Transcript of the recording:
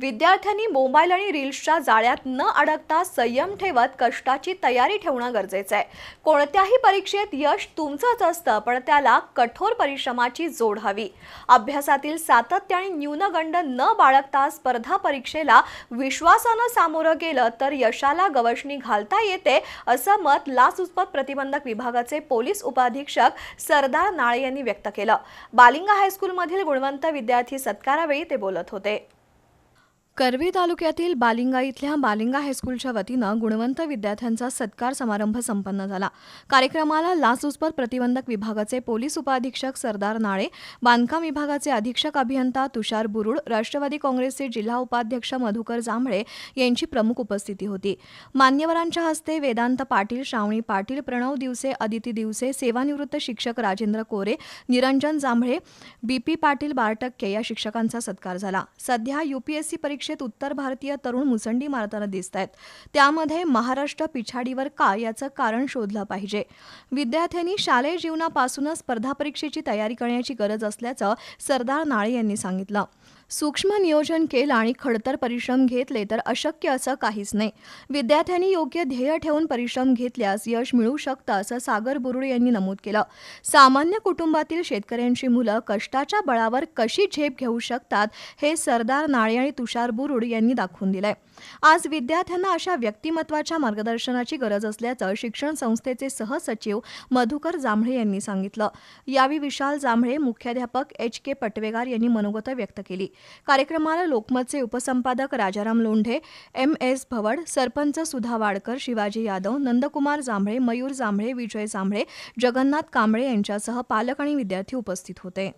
विद्यार्थ्यांनी मोबाईल आणि रील्सच्या जाळ्यात न अडकता संयम ठेवत कष्टाची तयारी ठेवणं गरजेचं आहे. कोणत्याही परीक्षेत यश तुमचंच असतं पण त्याला कठोर परिश्रमाची जोड हवी. अभ्यासातील सातत्य आणि न्यूनगंड न बाळगता स्पर्धा परीक्षेला विश्वासानं सामोरं गेलं तर यशाला गवसणी घालता येते असं मत लाचलुचपत प्रतिबंधक विभागाचे पोलीस उपाधीक्षक सरदार नाळे यांनी व्यक्त केलं. बालिंगा हायस्कूलमधील गुणवंत विद्यार्थी सत्कारावेळी ते बोलत होते. करवी तालुक्यातील बालिंगा इथल्या बालिंगा हायस्कूलच्या वतीनं गुणवंत विद्यार्थ्यांचा सत्कार समारंभ संपन्न झाला. कार्यक्रमाला लाचलुचपत प्रतिबंधक विभागाचे पोलीस उपाधीक्षक सरदार नाळे बांधकाम विभागाचे अधीक्षक अभियंता तुषार बुरुड राष्ट्रवादी काँग्रेसचे जिल्हा उपाध्यक्ष मधुकर जांभळे यांची प्रमुख उपस्थिती होती. मान्यवरांच्या हस्ते वेदांत पाटील श्रावणी पाटील प्रणव दिवसे अदिती दिवसे सेवानिवृत्त शिक्षक राजेंद्र कोरे निरंजन जांभळे बीपी पाटील बार टक्के या शिक्षकांचा सत्कार झाला. सध्या युपीएससी परीक्षेत उत्तर भारतीय तरुण मुसंडी मारताना दिसत आहेत त्यामध्ये महाराष्ट्र पिछाडीवर का याचं कारण शोधलं पाहिजे? विद्यार्थ्यांनी शालेय जीवनापासूनच स्पर्धा परीक्षेची तयारी करण्याची गरज असल्याचं सरदार नाळे यांनी सांगितलं. सूक्ष्म नियोजन केलं आणि खडतर परिश्रम घेतले तर अशक्य असं काहीच नाही. विद्यार्थ्यांनी योग्य ध्येय ठेवून परिश्रम घेतल्यास यश मिळू शकतं असं सागर बुरुड यांनी नमूद केलं. सामान्य कुटुंबातील शेतकऱ्यांची मुलं कष्टाच्या बळावर कशी झेप घेऊ शकतात हे सरदार नाळे आणि तुषार बुरुड यांनी दाखवून दिलंय. आज विद्यार्थ्यांना अशा व्यक्तिमत्वाच्या मार्गदर्शनाची गरज असल्याचं शिक्षण संस्थेचे सहसचिव मधुकर जांभळे यांनी सांगितलं. यावेळी विशाल जांभळे मुख्याध्यापक एच के पटवेगार यांनी मनोगत व्यक्त केली. कार्यक्रमाला लोकमतचे उपसंपादक राजाराम लोंढे एम एस भवड सरपंच सुधा वाडकर शिवाजी यादव नंदकुमार जांभळे मयूर जांभळे विजय जांभळे जगन्नाथ कांबळे यांच्यासह पालक आणि विद्यार्थी उपस्थित होते.